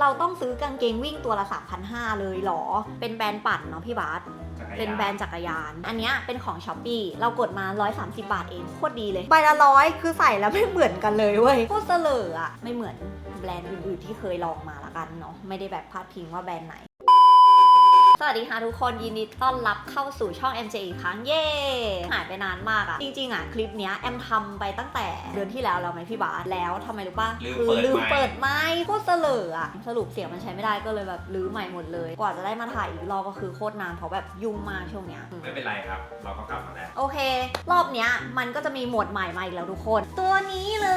เราต้องซื้อกางเกงวิ่งตัวละ 3,500 เลยเหรอ เป็นแบรนด์ปั่นเนาะพี่บาสจักรยาเป็นแบรนด์จักรยาน อันเนี้ยเป็นของช้อปปีเรากดมา 130 บาทเอง โคตรดีเลย ใบละร้อยคือใส่แล้วไม่เหมือนกันเลยเว้ย โคตรเสลออะไม่เหมือนแบรนด์อื่นๆที่เคยลองมาละกันเนาะ ไม่ได้แบบพาดพิงว่าแบรนด์ไหน สวัสดีค่ะทุกคนยินดีต้อนรับเข้าสู่ช่อง MJ อีกครั้งเย้หายไปนานมากอะจริงๆอะคลิปเนี้ยแอมทำไปตั้งแต่เดือนที่แล้วแล้วไหมพี่บาสแล้วทำไมรู้ป่ะลืมคืเปิดลืมไมค์ เปิดไมค์โคตรเสลออะสรุปเสียงมันใช้ไม่ได้ก็เลยแบบรื้อใหม่หมดเลย กว่าจะได้มาถ่ายอีกรอบก็คือโคตรนานเพราะแบบยุ่งมากช่วงเนี้ยไม่เป็นไรครับ เราก็กลับมาแล้ว โอเค รอบเนี้ยมันก็จะมีหมวดใหม่มาอีกแล้วทุกคน ตัวนี้เล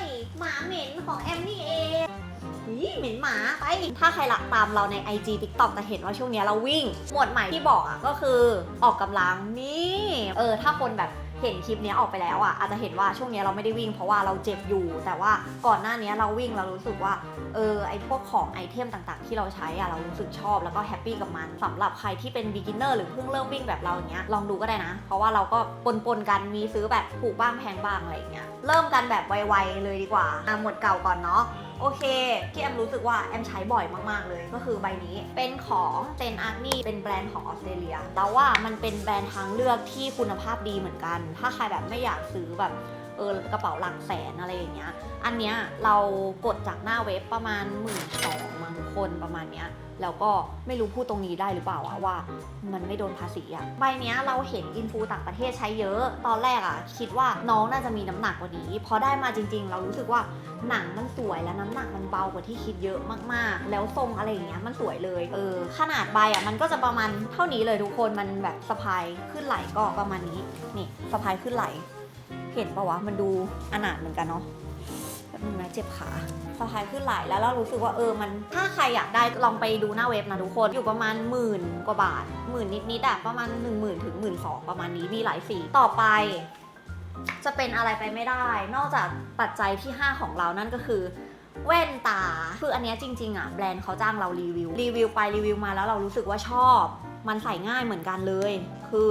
ย หมาเหม็นของแอมนี่เอง นี่เหม็นหมาไป ถ้าใครหละตามเราใน IG TikTok จะเห็นว่าช่วงนี้เราวิ่ง หมวดใหม่ที่บอกอะก็คือออกกำลังนี่ เออ ถ้าคนแบบเห็นคลิปนี้ออกไปแล้วอะอาจจะเห็นว่าช่วงนี้เราไม่ได้วิ่งเพราะว่าเราเจ็บอยู่ แต่ว่าก่อนหน้านี้เราวิ่งเรารู้สึกว่าเออไอพวกของไอเทมต่างๆ ที่เราใช้อะเรารู้สึกชอบแล้วก็แฮปปี้กับมันสำหรับใครที่เป็น beginner หรือเพิ่งเริ่มวิ่งแบบเราอย่างเงี้ยลองดูก็ได้นะ เพราะว่าเราก็ปนๆกันมีซื้อแบบถูกบ้างแพงบ้างอะไรอย่างเงี้ยเริ่มกันแบบไวๆเลยดีกว่าอะหมดเก่าก่อนเนาะ โอเคที่แอมรู้สึกว่าแอมใช้บ่อยมากๆเลย ก็คือใบนี้เป็นของเซนอาร์นี่เป็นแบรนด์ของออสเตรเลียแล้วว่ามันเป็นแบรนด์ทางเลือกที่คุณภาพดีเหมือนกัน ถ้าใครแบบไม่อยากซื้อแบบเออกระเป๋าหลักแสนอะไรอย่างเงี้ย อันเนี้ยเรากดจากหน้าเว็บประมาณหมื่นสองมังคนประมาณเนี้ย แล้วก็ไม่รู้พูดตรงนี้ได้หรือเปล่าอะว่ามันไม่โดนภาษีอะใบเนี้ยเราเห็นอินฟูต่างประเทศใช้เยอะ ตอนแรกอะคิดว่าน้องน่าจะมีน้ำหนักกว่านี้ พอได้มาจริง ๆ เรารู้สึกว่าหนังมันสวยและน้ำหนักมันเบากว่าที่คิดเยอะมากๆ แล้วทรงอะไรอย่างเงี้ยมันสวยเลย เออ ขนาดใบอะมันก็จะประมาณเท่านี้เลยทุกคน มันแบบสะพายขึ้นไหลก็ประมาณนี้ นี่สะพายขึ้นไหล เห็นปะวะ มันดูอนาถเหมือนกันเนาะ แบบนึงนะเจ็บขาสะพายขึ้นหล่แล้วเรารู้สึกว่าเออมัน ถ้าใครอยากได้ลองไปดูหน้าเว็บนะทุกคน อยู่ประมาณหมื่นกว่าบาทหมื่นนิดๆอะประมาณ 1 0,000ถึงหมื่นสองประมาณนี้มีหลายสีต่อไป จะเป็นอะไรไปไม่ได้ นอกจากปัจจัยที่ 5 ของเรานั่นก็คือแว่นตา คืออันเนี้ยจริงๆอะแบรนด์เขาจ้างเรารีวิว รีวิวไปรีวิวมาแล้วเรารู้สึกว่าชอบ มันใส่ง่ายเหมือนกันเลย คือ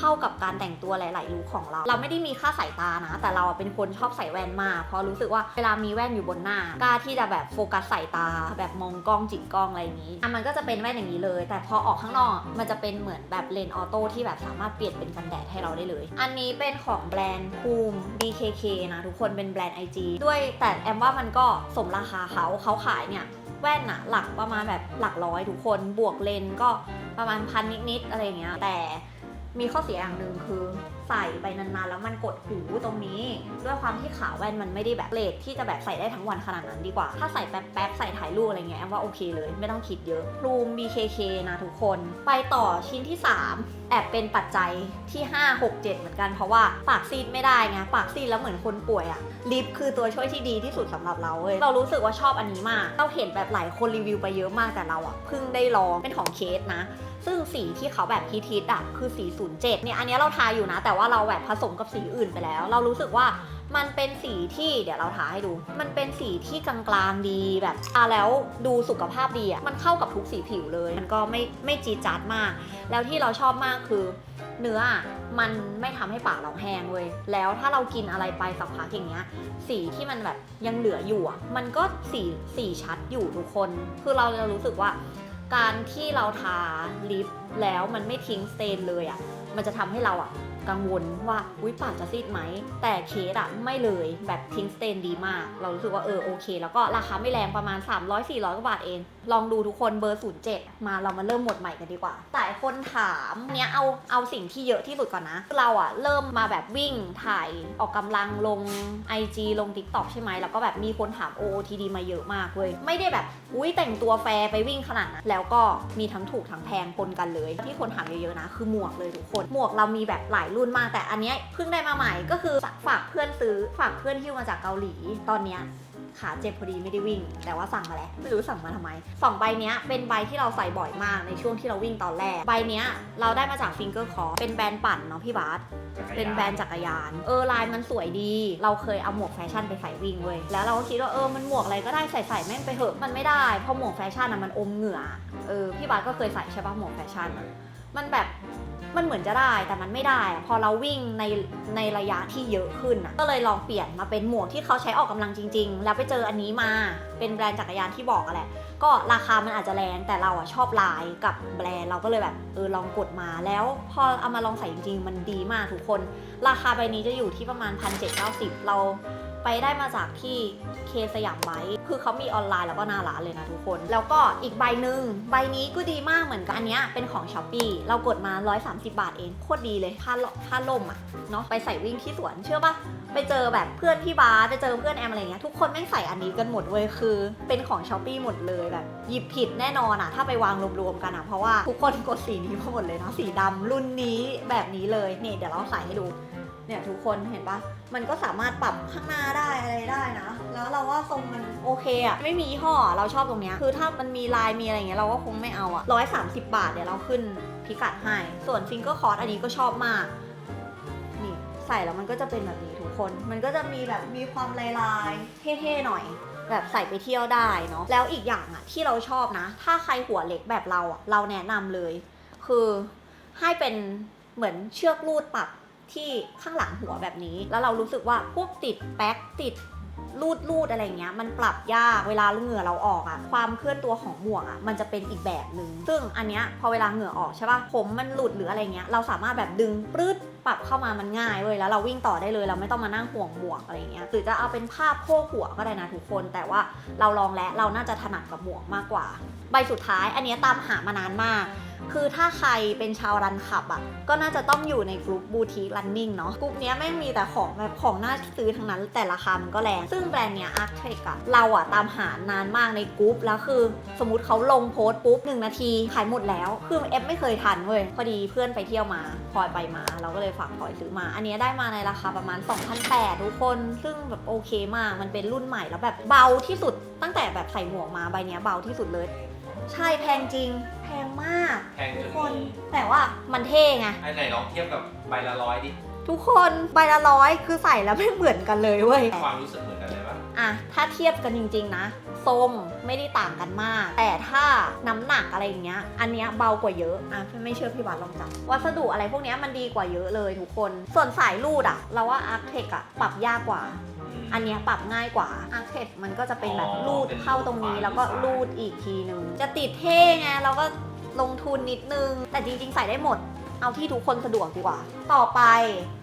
เข้ากับการแต่งตัวหลาย ๆ ลุคของเรา เราไม่ได้มีค่าสายตานะ แต่เราเป็นคนชอบใส่แว่นมาก เพราะรู้สึกว่าเวลามีแว่นอยู่บนหน้ากล้าที่จะแบบโฟกัสสายตา แบบมองกล้องจิกกล้องอะไรอย่างนี้อะมันก็จะเป็นแว่นอย่างนี้เลย แต่พอออกข้างนอกมันจะเป็นเหมือนแบบเลนส์ออโต้ที่แบบสามารถเปลี่ยนเป็นกันแดดให้เราได้เลย อันนี้เป็นของแบรนด์ภูมิ BKK นะทุกคนเป็นแบรนด์ IG ด้วยแต่แอมว่ามันก็สมราคาเขาเขาขายเนี่ยแว่นอะหลักประมาณแบบหลักร้อยทุกคนบวกเลนก็ประมาณพันนิดๆอะไรอย่างเงี้ยแต่ มีข้อเสียอย่างหนึ่งคือใส่ไปนานๆแล้วมันกดหูตรงนี้ ด้วยความที่ขาแว่นมันไม่ได้แบบเลทที่จะแบบใส่ได้ทั้งวันขนาดนั้นดีกว่า ถ้าใส่แป๊บๆใส่ถ่ายรูปอะไรเงี้ยแอมว่าโอเคเลย ไม่ต้องคิดเยอะรูม BKK นะทุกคน ไปต่อชิ้นที่ 3 แอบเป็นปัจจัยที่ 5 6 7 เหมือนกันเพราะว่าปากซีดไม่ได้ไงปากซีดแล้วเหมือนคนป่วยอะลิปคือตัวช่วยที่ดีที่สุดสำหรับเราเว้ยเรารู้สึกว่าชอบอันนี้มากเราเห็นแบบหลายคนรีวิวไปเยอะมากแต่เราอะเพิ่งได้ลองเป็นของเคสนะ ซึ่งสีที่เขาแบบฮิตๆอะคือสี 07 เนี่ยอันนี้เราทาอยู่นะ แต่ว่าเราแบบผสมกับสีอื่นไปแล้ว เรารู้สึกว่ามันเป็นสีที่เดี๋ยวเราทาให้ดู มันเป็นสีที่กลางๆดีแบบอะแล้วดูสุขภาพดีอะมันเข้ากับทุกสีผิวเลย มันก็ไม่ไม่จีจัดมาก แล้วที่เราชอบมากคือเนื้ออะมันไม่ทำให้ปากเราแห้งเว้ย แล้วถ้าเรากินอะไรไปสักพักอย่างเงี้ย สีที่มันแบบยังเหลืออยู่อะ มันก็สีสีชัดอยู่ทุกคน คือเราจะรู้สึกว่า การที่เราทาลิปแล้วมันไม่ทิ้งสเตนเลยอะ มันจะทำให้เราอะกังวลว่าอุ้ยปากจะซีดไหม แต่เคสอะไม่เลยแบบทิ้งสเตนดีมาก เรารู้สึกว่าเออโอเค แล้วก็ราคาไม่แรงประมาณ 300-400กว่าบาทเองลองดูทุกคนเบอร์07มาเรามาเริ่มหมดใหม่กันดีกว่าหลายคนถามเนี้ยเอาเอาสิ่งที่เยอะที่สุดก่อนนะ เราอะเริ่มมาแบบวิ่งถ่ายออกกำลังลง IG ลง TikTok ใช่ไหมแล้วก็แบบมีคนถาม OOTD มาเยอะมากเว้ยไม่ได้แบบอุ้ยแต่งตัวแฟร์ไปวิ่งขนาดนั้นแล้วก็มีทั้งถูกทั้งแพงปนกันเลย ที่คนถามเยอะๆนะ คือหมวกเลยทุกคน หมวกเรามีแบบหลายรุ่นมากแต่อันเนี้ยเพิ่งได้มาใหม่ก็คือฝากเพื่อนซื้อฝากเพื่อนที่มาจากเกาหลีตอนเนี้ย ขาเจ็บพอดีไม่ได้วิ่ง แต่ว่าสั่งมาแล้ว ไม่รู้สั่งมาทำไมสองใบเนี้ยเป็นใบที่เราใส่บ่อยมากในช่วงที่เราวิ่งตอนแรก ใบเนี้ยเราได้มาจากฟิงเกอร์คอเป็นแบรนด์ปั่นเนาะพี่บาสจักรยาเป็นแบรนด์จักรยาน เออลายมันสวยดี เราเคยเอาหมวกแฟชั่นไปใส่วิ่งเว้ยแล้วเราก็คิดว่าเออมันหมวกอะไรก็ได้ใส่ใส่แม่งไปเถอะมันไม่ได้เพราะหมวกแฟชั่นอะมันอมเหงื่อเออพี่บาสก็เคยใส่ใช่ปะหมวกแฟชั่นอะมันแบบ มันเหมือนจะได้แต่มันไม่ได้ พอเราวิ่งในในระยะที่เยอะขึ้นอะก็เลยลองเปลี่ยนมาเป็นหมวกที่เขาใช้ออกกำลังจริง ๆ แล้วไปเจออันนี้มาเป็นแบรนด์จักรยานที่บอกอะแหละก็ราคามันอาจจะแรงแต่เราอะชอบลายกับแบรนด์เราก็เลยแบบเออลองกดมาแล้วพอเอามาลองใส่จริงๆ มันดีมากทุกคน ราคาใบนี้จะอยู่ที่ประมาณ 1,790 เรา ไปได้มาจากที่เคสยามไบคือเขามีออนไลน์แล้วก็หน้าร้านเลยนะทุกคน แล้วก็อีกใบหนึ่งใบนี้ก็ดีมากเหมือนกันอันเนี้ยเป็นของช้อปปีเรากดมา 130 บาทเองโคตรดีเลยผ้าลผ้าล่มอะเนาะไปใส่วิ่งที่สวนเชื่อปะไปเจอแบบเพื่อนพี่บาสไปเจอเพื่อนแอมอะไรเงี้ยทุกคนแม่งใส่อันนี้กันหมดเว้ยคือ เป็นของช้อปปีหมดเลยแบบหยิบผิดแน่นอนอะถ้าไปวางรวมๆกันอะเพราะว่าทุกคนกดสีนี้มาหมดเลยเนาะสีดำรุ่นนี้แบบนี้เลยเนี่ยเดี๋ยวเราใส่ให้ดู เนี่ยทุกคนเห็นปะมันก็สามารถปรับข้างหน้าได้อะไรได้นะ แล้วเราว่าทรงมันโอเคอะไม่มียี่อเราชอบตรงเนี้ยคือถ้ามันมีลายมีอะไรเงี้ยเราก็คงไม่เอาอะร้อยสามสิบบาทเดี๋ยวเราขึ้นพิกัดให้ ส่วนฟิงเกอร์คอร์สอันนี้ก็ชอบมากนี่ใส่แล้วมันก็จะเป็นแบบนี้ทุกคน มันก็จะมีแบบมีความลายลายๆเท่ๆหน่อยแบบใส่ไปเที่ยวได้เนาะแล้วอีกอย่างอะที่เราชอบนะ ถ้าใครหัวเล็กแบบเราอะเราแนะนำเลย คือให้เป็นเหมือนเชือกรูดปรับ ที่ข้างหลังหัวแบบนี้ แล้วเรารู้สึกว่าพวกติดแป๊กติดรูดรูดอะไรเงี้ยมันปรับยากเวลาเหงื่อเราออกอะความเคลื่อนตัวของหมวกอะมันจะเป็นอีกแบบหนึ่งซึ่งอันเนี้ยพอเวลาเหงื่อออกใช่ปะผมมันหลุดหรืออะไรเงี้ยเราสามารถแบบดึงปรื๊ดปรับเข้ามามันง่ายเว้ยแล้วเราวิ่งต่อได้เลย เราไม่ต้องมานั่งห่วงหมวกอะไรเงี้ยหรือจะเอาเป็นผ้าโพกหัวก็ได้นะทุกคน แต่ว่าเราลองแล้วเราน่าจะถนัดกับหมวกมากกว่า ใบสุดท้ายอันเนี้ยตามหามานานมาก คือถ้าใครเป็นชาวรันขับอะก็น่าจะต้องอยู่ในกลุ่มบูติกรันนิ่งเนาะกลุ่มนี้ยแม่มีแต่ของแบบของน่าซื้อทั้งนั้นแต่ราคามันก็แรง ซึ่งแบรนด์เนี้ยอาร์คเทคอะเราอะตามหานานมากในกลุ่มแล้วคือ สมมติเขาลงโพสต์ปุ๊บหนึ่งนาทีขายหมดแล้ว คือเอฟไม่เคยทันเว้ยพอดีเพื่อนไปเที่ยวมาพลอยไปมา เราก็เลยฝากพลอยซื้อมา อันเนี้ยได้มาในราคาประมาณ2,800ทุกคน ซึ่งแบบโอเคมากมันเป็นรุ่นใหม่แล้วแบบเบาที่สุดตั้งแต่แบบใส่หมวกมาใบเนี้ยเบาที่สุดเลย ใช่แพงจริง พงมาก แพงจทุนกคนแต่ว่ามันเท่ไง ไอ้ไหนลองเทียบกับใบละร้อยดิทุกคนใบละร้อยคือใส่แล้วไม่เหมือนกันเลยเว้ย ความรู้สึกเหมือนกันเลยปะอะ ถ้าเทียบกันจริงๆนะ ทรงไม่ได้ต่างกันมาก แต่ถ้าน้ำหนักอะไรอย่างเงี้ย อันเนี้ยเบากว่าเยอะ อะ ไม่เชื่อพี่วัดลองจับ วัสดุอะไรพวกเนี้ยมันดีกว่าเยอะเลยทุกคน ส่วนสายรูดอะเราว่า a r c t e c อะปรับยากกว่าม อันเนี้ยปรับง่ายกว่า a r c t e c มันก็จะเป็นแบบรูดเข้าตรงนี้แล้วก็รูดอีกทีนึง จะติดเท่ไงเราก็ลงทุนนิดนึง แต่จริง ๆ ใส่ได้หมดเอาที่ทุกคนสะดวกดีกว่า ต่อไป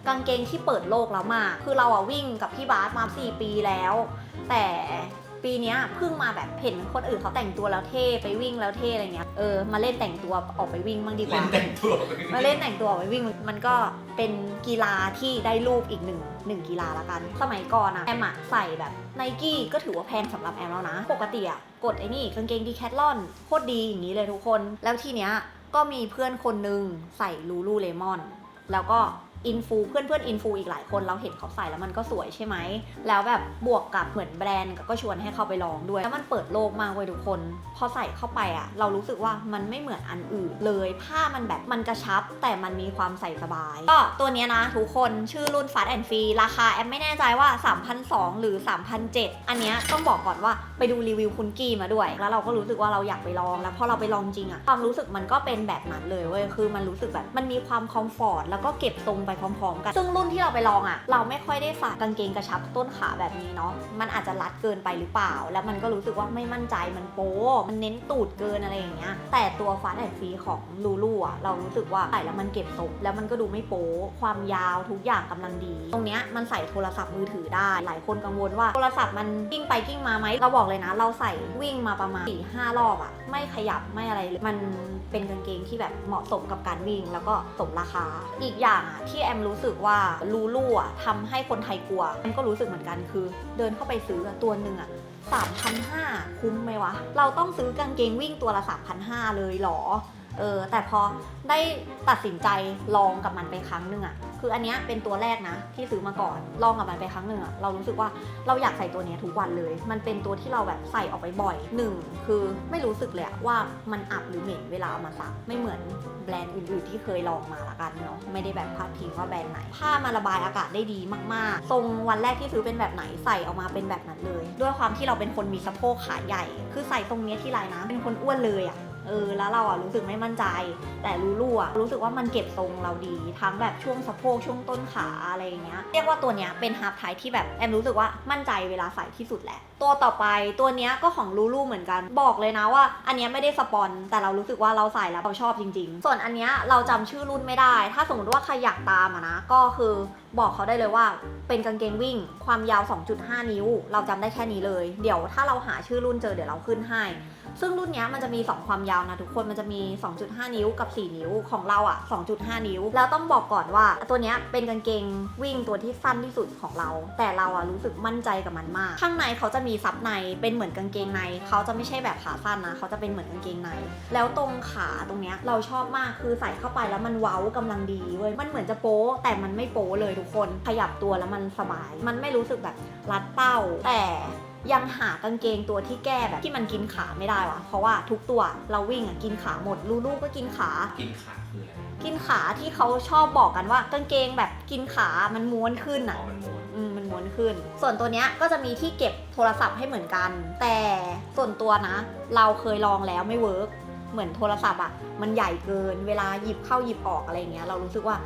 กางเกงที่เปิดโลกแล้วมากคือเราอะวิ่งกับพี่บาสมา 4 ปีแล้ว แต่ ปีเนี้ยเพิ่งมาแบบเห็นคนอื่นเขาแต่งตัวแล้วเท่ไปวิ่งแล้วเท่อะไรเงี้ยเออมาเล่นแต่งตัวออกไปวิ่งบ้างดีกเล่ว่านแต่งตัวมาเล่นแต่งตัวออกไปวิ่งมันก็เป็นกีฬาที่ได้รูปอีกหนึ่งหนึ่งกีฬาละกัน สมัยก่อนอะแอมอะใส่แบบไนกี้ก็ถือว่าแพงสำหรับแอมแล้วนะ ปกติอะกดไอ้นี่กางเกงดีแคทลอนโคตรดีอย่างนี้เลยทุกคน แล้วทีเนี้ยก็มีเพื่อนคนนึงใส่ลูลูเลมอน แล้วก็ อินฟูเพื่อนเพื่อนอินฟูอีกหลายคนเราเห็นเขาใส่แล้วมันก็สวยใช่ไหม แล้วแบบบวกกับเหมือนแบรนด์ก็ชวนให้เขาไปลองด้วย แล้วมันเปิดโลกมากเว้ยทุกคน พอใส่เข้าไปอะเรารู้สึกว่ามันไม่เหมือนอันอื่นเลย ผ้ามันแบบมันกระชับ แต่มันมีความใส่สบาย ก็ตัวนี้นะทุกคนชื่อรุ่น Fast and Free ราคาแอมไม่แน่ใจว่า 3,200 หรือ 3,700 อันเนี้ยต้องบอกก่อนว่าไปดูรีวิวคุณกีมาด้วย แล้วเราก็รู้สึกว่าเราอยากไปลอง แล้วพอเราไปลองจริงอะความรู้สึกมันก็เป็นแบบนั้นเลยเว้ยคือมันรู้สึกแบบมันมีความคอมฟอร์ตแล้วก็เก็บทรงไปพร้อมๆกัน ซึ่งรุ่นที่เราไปลองอะเราไม่ค่อยได้ใส่กางเกงกระชับต้นขาแบบนี้เนาะ มันอาจจะรัดเกินไปหรือเปล่า แล้วมันก็รู้สึกว่าไม่มั่นใจ มันโป๊มันเน้นตูดเกินอะไรอย่างเงี้ย แต่ตัวฟาสแอนฟรีของลูลูอะเรารู้สึกว่าใส่แล้วมันเก็บทรงแล้วมันก็ดูไม่โป๊ความยาวทุกอย่างกำลังดี ตรงเนี้ยมันใส่โทรศัพท์มือถือได้ หลายคนกังวลว่าโทรศัพท์มันกิ้งไปกิ้งมาไหมเราบอกเลยนะ เราใส่วิ่งมาประมาณ4 5รอบอะไม่ขยับไม่อะไรเลยมันเป็นกางเกงที่แบบเหมาะสมกับการวิ่ง แล้วก็สมราคา อีกอย่างอะที่ที่แอมรู้สึกว่าลูลูอะทำให้คนไทยกลัวแอมก็รู้สึกเหมือนกันคือ เดินเข้าไปซื้อตัวหนึ่งอะสามพันห้าคุ้มไหมวะ เราต้องซื้อกางเกงวิ่งตัวละสามพันห้าเลยหรอเออแต่พอได้ตัดสินใจลองกับมันไปครั้งหนึ่งอะ คืออันเนี้ยเป็นตัวแรกนะที่ซื้อมาก่อนลองกับมันไปครั้งหนึ่งอะเรารู้สึกว่าเราอยากใส่ตัวเนี้ยทุกวันเลย มันเป็นตัวที่เราแบบใส่ออกไปบ่อยหนึ่งคือไม่รู้สึกเลยว่ามันอับหรือเหม็นเวลาเอามาซักไม่เหมือนแบรนด์อื่นๆที่เคยลองมาละกันเนาะไม่ได้แบบพาดพิงว่าแบรนด์ไหนผ้ามันระบายอากาศได้ดีมากๆ ทรงวันแรกที่ซื้อเป็นแบบไหนใส่ออกมาเป็นแบบนั้นเลย ด้วยความที่เราเป็นคนมีสะโพกขาใหญ่ คือใส่ตรงเนี้ยที่ไรนะเป็นคนอ้วนเลยอะ เออแล้วเราอะรู้สึกไม่มั่นใจ แต่ลูลูอะรู้สึกว่ามันเก็บทรงเราดี ทั้งแบบช่วงสะโพกช่วงต้นขาอะไรอย่างเงี้ยเรียกว่าตัวเนี้ยเป็นฮาร์ปไทที่แบบแอมรู้สึกว่ามั่นใจเวลาใส่ที่สุดแหละ ตัวต่อไปตัวเนี้ยก็ของลูลูเหมือนกันบอกเลยนะว่า อันเนี้ยไม่ได้สปอน แต่เรารู้สึกว่าเราใส่แล้วเราชอบจริง ๆ ส่วนอันเนี้ยเราจำชื่อรุ่นไม่ได้ ถ้าสมมติว่าใครอยากตามอะนะก็คือ บอกเขาได้เลยว่า เป็นกางเกงวิ่ง ความยาว 2.5 นิ้ว เราจำได้แค่นี้เลย เดี๋ยวถ้าเราหาชื่อรุ่นเจอเดี๋ยวเราขึ้นให้ ซึ่งรุ่นนี้มันจะมี 2 ความยาวนะทุกคน มันจะมี 2.5 นิ้วกับ 4 นิ้ว ของเราอะ2.5 นิ้ว แล้วต้องบอกก่อนว่า ตัวนี้เป็นกางเกงวิ่งตัวที่สั้นที่สุดของเรา แต่เราอะรู้สึกมั่นใจกับมันมาก ข้างในเขาจะมีซับใน เป็นเหมือนกางเกงใน เขาจะไม่ใช่แบบขาสั้นนะ เขาจะเป็นเหมือนกางเกงใน แล้วตรงขาตรงเนี้ยเราชอบมาก คือใส่เข้าไปแล้วมันเว้ากำลังดีเว้ย มันเหมือนจะโป๊แต่มันไม่โป๊เลยทุกคนขยับตัวแล้วมันสบาย มันไม่รู้สึกแบบรัดเป้า แต่ยังหากางเกงตัวที่แก้แบบที่มันกินขาไม่ได้วะเพราะว่าทุกตัวเราวิ่งอะกินขาหมดลูลูก็กินขา กินขาคืออะไรกินขาที่เขาชอบบอกกันว่ากางเกงแบบกินขามันม้วนขึ้นอ๋อะอมันม้วนอืมมันม้วนขึ้น ส่วนตัวเนี้ยก็จะมีที่เก็บโทรศัพท์ให้เหมือนกัน แต่ส่วนตัวนะ เราเคยลองแล้วไม่เวิร์กเหมือนโทรศัพท์อะ่ะ มันใหญ่เกิน เวลาหยิบเข้าหยิบออกอะไรเงี้ย เรารู้สึกว่า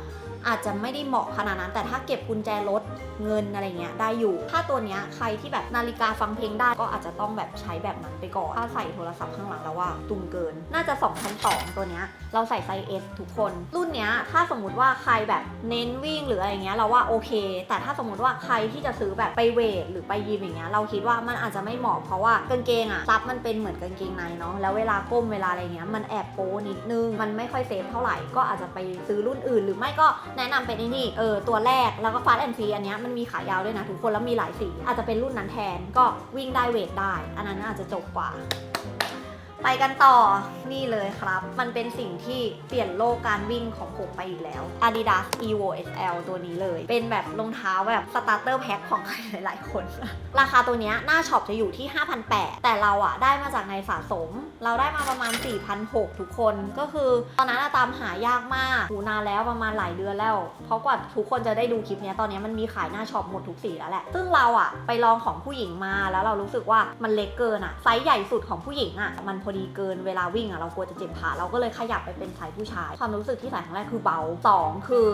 อาจจะไม่ได้เหมาะขนาดนั้น แต่ถ้าเก็บกุญแจรถเงินอะไรเงี้ยได้อยู่ ถ้าตัวเนี้ยใครที่แบบนาฬิกาฟังเพลงได้ก็อาจจะต้องแบบใช้แบบนั้นไปก่อน ถ้าใส่โทรศัพท์ข้างหลังแล้วว่าตุงเกิน น่าจะ2002ตัวเนี้ยเราใส่ไซส์ S ทุกคน รุ่นเนี้ยถ้าสมมติว่าใครแบบเน้นวิ่งหรืออะไรเงี้ยเราว่าโอเค แต่ถ้าสมมติว่าใครที่จะซื้อแบบไปเวทหรือไปยิมอย่างเงี้ยเราคิดว่ามันอาจจะไม่เหมาะเพราะว่ากางเกงอะซับมันเป็นเหมือนกางเกงในเนาะแล้วเวลาก้มเวลาอะไรเงี้ยมันแอบโป๊นิดนึงมันไม่ค่อยเซฟเท่าไหร่ก็อาจจะไปซื้อรุ่นอื่น หรือไม่ก็แนะนำเป็นนี่เออตัวแรกแล้วก็ฟาสแอนด์ฟรีอันนี้มันมีขายาวด้วยนะทุกคนแล้วมีหลายสีอาจจะเป็นรุ่นนั้นแทนก็วิ่งได้เวทได้ อันนั้นอาจจะจบกว่า ไปกันต่อนี่เลยครับ มันเป็นสิ่งที่เปลี่ยนโลกการวิ่งของผมไปอีกแล้ว Adidas Evo SL ตัวนี้เลย เป็นแบบรองเท้าแบบสตาร์เตอร์แพ็คของใครหลาย ๆ คน ราคาตัวเนี้ยหน้าช็อปจะอยู่ที่ 5,800 แต่เราอะได้มาจากในสะสม เราได้มาประมาณ 4,600 ทุกคนก็คือ ตอนนั้นตามหายากมากหูนานแล้วประมาณหลายเดือนแล้ว เพราะกว่าทุกคนจะได้ดูคลิปเนี้ยตอนเนี้ยมันมีขายหน้าช็อปหมดทุกสีแล้วแหละ ซึ่งเราอะไปลองของผู้หญิงมาแล้วเรารู้สึกว่ามันเล็กเกินอะไซส์ใหญ่สุดของผู้หญิงอะมันพอดีเกินเวลาวิ่งอะเรากลัวจะเจ็บขาเราก็เลยขยับไปเป็นไซส์ผู้ชาย ความรู้สึกที่ใส่ครั้งแรกคือเบาสองคือ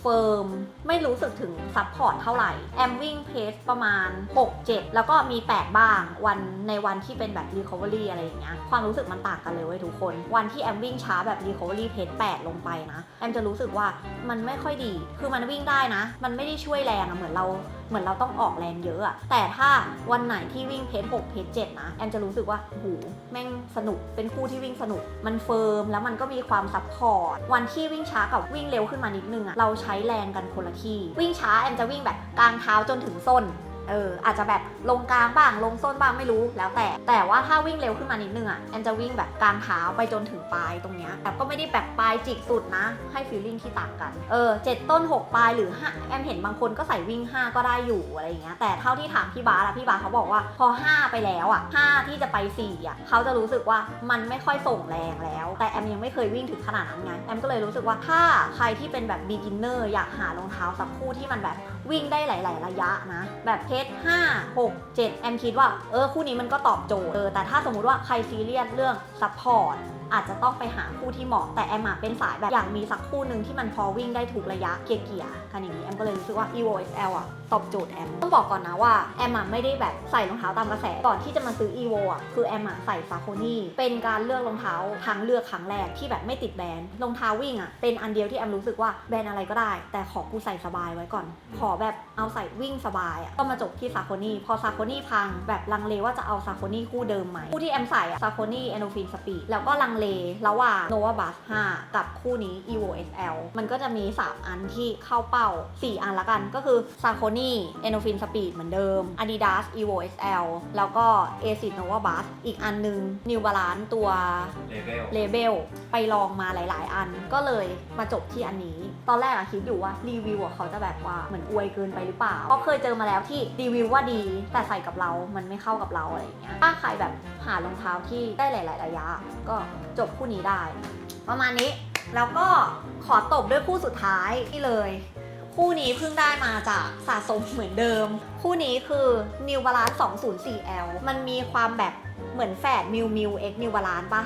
เฟิร์มไม่รู้สึกถึงซับพอร์ตเท่าไหร่แอมวิ่งเพสประมาณ 6 7 แล้วก็มี8บ้างวันในวันที่เป็นแบบ Recovery อะไรอย่างเงี้ยความรู้สึกมันต่างกันเลยเว้ยทุกคน วันที่แอมวิ่งช้าแบบ Recovery เพส8ลงไปนะแอมจะรู้สึกว่ามันไม่ค่อยดี คือมันวิ่งได้นะ มันไม่ได้ช่วยแรงอะเหมือนเรา เหมือนเราต้องออกแรงเยอะอะแต่ถ้าวันไหนที่วิ่งเพจ6เพจ7นะแอมจะรู้สึกว่าหูแม่งสนุกเป็นคู่ที่วิ่งสนุก มันเฟิร์มแล้วมันก็มีความซับพอร์ตวันที่วิ่งช้ากับวิ่งเร็วขึ้นมานิดนึงอะเราใช้แรงกันคนละที่ วิ่งช้าแอมจะวิ่งแบบกลางเท้าจนถึงส้น เอออาจจะแบบลงกลางบ้างลงส้นบ้างไม่รู้แล้วแต่ แต่ว่าถ้าวิ่งเร็วขึ้นมานิดนึงอะแอนจะวิ่งแบบกลางเท้าไปจนถึงปลายตรงเนี้ยแต่ก็ไม่ได้แบบปลายจิกสุดนะ ให้ฟีลลิ่งที่ต่างกันเออเจ็ดต้น 6 ปลายหรือ5แอมเห็นบางคนก็ใส่วิ่ง 5 ก็ได้อยู่อะไรอย่างเงี้ยแต่เท่าที่ถามพี่บาสอะพี่บาสเขาบอกว่าพอ 5 ไปแล้วอะ5ที่จะไป4อะเขาจะรู้สึกว่ามันไม่ค่อยส่งแรงแล้ว แต่แอมยังไม่เคยวิ่งถึงขนาดนั้นไงแอมก็เลยรู้สึกว่าถ้าใครที่เป็นแบบ beginner อยากหารองเท้าสักคู่ที่มันแบบ วิ่งได้หลาย ๆ ระยะนะ แบบเพจ5 6 7 แอมคิดว่า เออ คู่นี้มันก็ตอบโจทย์เออแต่ถ้าสมมุติว่าใครซีเรียสเรื่องซัพพอร์ตอาจจะต้องไปหาคู่ที่เหมาะแต่แอมอะเป็นสายแบบอยากมีสักคู่หนึ่งที่มันพอวิ่งได้ถูกระยะเกียร์เกียร์กันอย่างนี้แอมก็เลยรู้สึกว่า evo xl อะตอบโจทย์แอมต้องบอกก่อนนะว่าแอมอะไม่ได้แบบใส่รองเท้าตามกระแสก่อนที่จะมาซื้อ evo อะคือแอมอะใส่ซาโคนี่เป็นการเลือกรองเท้าทางเลือกครั้งแรกที่แบบไม่ติดแบรนด์รองเท้าวิ่งอะเป็นอันเดียวที่แอมรู้สึกว่าแบรนด์อะไรก็ได้ แต่ขอกูใส่สบายไว้ก่อน ขอแบบเอาใส่วิ่งสบายอะก็มาจบที่ซาโคนี่พอซาโคนี่พังแบบลังเลว่าจะเอาซาโคนี่คู่เดิมไหมคู่ที่แอมใส่อะซาโคนี่แอนโดฟินสปีดแล้วก็ลังเลระหว่าง Nova Bus 5 กับคู่นี้ Evo SL มันก็จะมี 3 อันที่เข้าเป้า 4 อันละกันก็คือ Saucony Endorphin Speed เหมือนเดิม Adidas Evo SL แล้วก็ Asics Nova Bus อีกอันหนึง New Balance ตัวเลเวลเลเบลไปลองมาหลาย ๆ อันก็เลยมาจบที่อันนี้ ตอนแรกอะคิดอยู่ว่ารีวิวอะเขาจะแบบว่าเหมือนอวยเกินไปหรือเปล่าเพราะเคยเจอมาแล้วที่รีวิวว่าดีแต่ใส่กับเรา มันไม่เข้ากับเราอะไรอย่างเงี้ยถ้าใครแบบหารองเท้าที่ได้หลาย ๆ ระยะก็ จบคู่นี้ได้ ประมาณนี้แล้วก็ขอตบด้วยคู่สุดท้ายนี่เลย คู่นี้เพิ่งได้มาจากสะสมเหมือนเดิม คู่นี้คือ New Balance 204L มันมีความแบบเหมือนแฝดมิวมิว X New Balance ปะ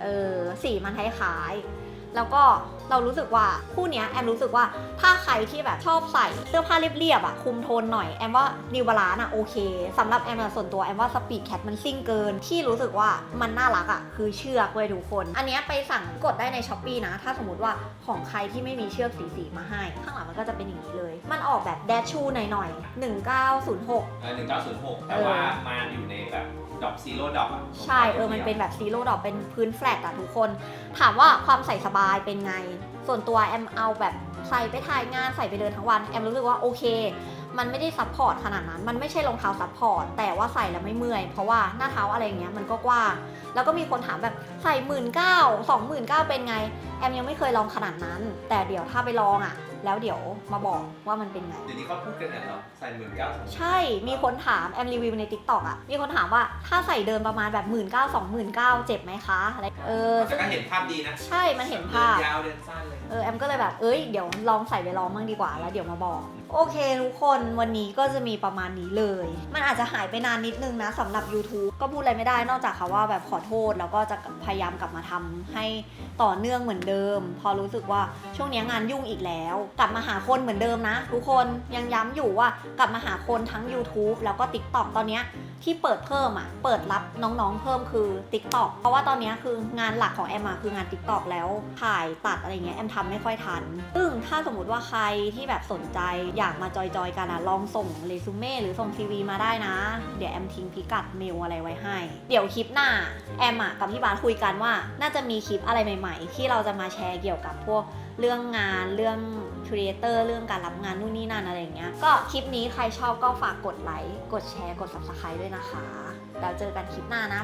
เออสีมันคล้ายๆแล้วก็ เรารู้สึกว่าคู่เนี้ยแอมรู้สึกว่าถ้าใครที่แบบชอบใส่เสื้อผ้าเรียบๆอะคุมโทนหน่อยแอมว่านิวบาลานอะโอเคสำหรับแอมอะส่วนตัวแอมว่าสปีดแคทมันซิ่งเกิน ที่รู้สึกว่ามันน่ารักอะคือเชือกเว้ยทุกคน อันเนี้ยไปสั่งกดได้ในช้อปปีนะ ถ้าสมมติว่าของใครที่ไม่มีเชือกสีๆมาให้ ข้างหลังมันก็จะเป็นอย่างนี้เลย มันออกแบบแดชชูหน่อยๆ1906เออหนึ่งเก้าศูนย์หกแต่ว่ามาอยู่ในแบบดอกซีโร่ดอกอะใช่เออมันเป็นแบบซีโร่ดอกเป็นพื้นแฟลตอะทุกคน ถามว่าความใส่สบายเป็นไงส่วนตัวแอมเอาแบบใส่ไปถ่ายงานใส่ไปเดินทั้งวันแอมรู้สึกว่าโอเค มันไม่ได้ซับพอร์ตขนาดนั้น มันไม่ใช่รองเท้าซับพอร์ตแต่ว่าใส่แล้วไม่เมื่อย เพราะว่าหน้าเท้าอะไรอย่างเงี้ยมันก็กว้างแล้วก็มีคนถามแบบใส่หมื่นเก้าสองหมื่นเก้าเป็นไง แอมยังไม่เคยลองขนาดนั้น แต่เดี๋ยวถ้าไปลองอะ แล้วเดี๋ยวมาบอกว่ามันเป็นไง เดี๋ยวนี้เขาพูดกันเนี่ยเหรอใส่หมื่นเก้าใช่ มีคนถามแอมรีวิวใน t ิ k t o k อะ มีคนถามว่าถ้าใส่เดินประมาณแบบหมื่นเก้าสองหมื่นเก้าเจ็บไหมคะอะไรเออแต่ก็เห็นภาพดีนะใช่มันเห็นภาพเดินยาวเดินสั้นเลย เออแอมก็เลยแบบเอ้ยเดี๋ยวลองใส่ไปลองบ้างดีกว่าแล้วเดี๋ยวมาบอก โอเคทุกคนวันนี้ก็จะมีประมาณนี้เลย มันอาจจะหายไปนานนิดนึงนะสำหรับ YouTube ก็พูดอะไรไม่ได้นอกจากคำว่าแบบขอโทษแล้วก็จะพยายามกลับมาทำให้ต่อเนื่องเหมือนเดิม พอรู้สึกว่าช่วงนี้งานยุ่งอีกแล้ว กลับมาหาคนเหมือนเดิมนะ ทุกคนยังย้ำอยู่ว่ากลับมาหาคนทั้ง YouTube แล้วก็ TikTok ตอนนี้ที่เปิดเพิ่มอะเปิดรับน้องๆเพิ่มคือ TikTok เพราะว่าตอนนี้คืองานหลักของแอมอะคืองาน TikTok แล้วถ่ายตัดอะไรเงี้ยแอมทำไม่ค่อยทันซึ่งถ้าสมมติว่าใครที่แบบสนใจอยากมาจอยๆกันอะลองส่งเรซูเม่หรือส่ง CV มาได้นะ เดี๋ยวแอมทิ้งพิกัดเมลอะไรไว้ให้ เดี๋ยวคลิปหน้าแอมอะกับพี่บาสคุยกันว่า น่าจะมีคลิปอะไรใหม่ ๆ ที่เราจะมาแชร์เกี่ยวกับพวกเรื่องงานเรื่องครีเอเตอร์เรื่องการรับงานนู่นนี่นั่นอะไรอย่างเงี้ย ก็คลิปนี้ใครชอบก็ฝากกดไลค์ กดแชร์ กด subscribe ด้วยนะคะ แล้วเจอกันคลิปหน้านะ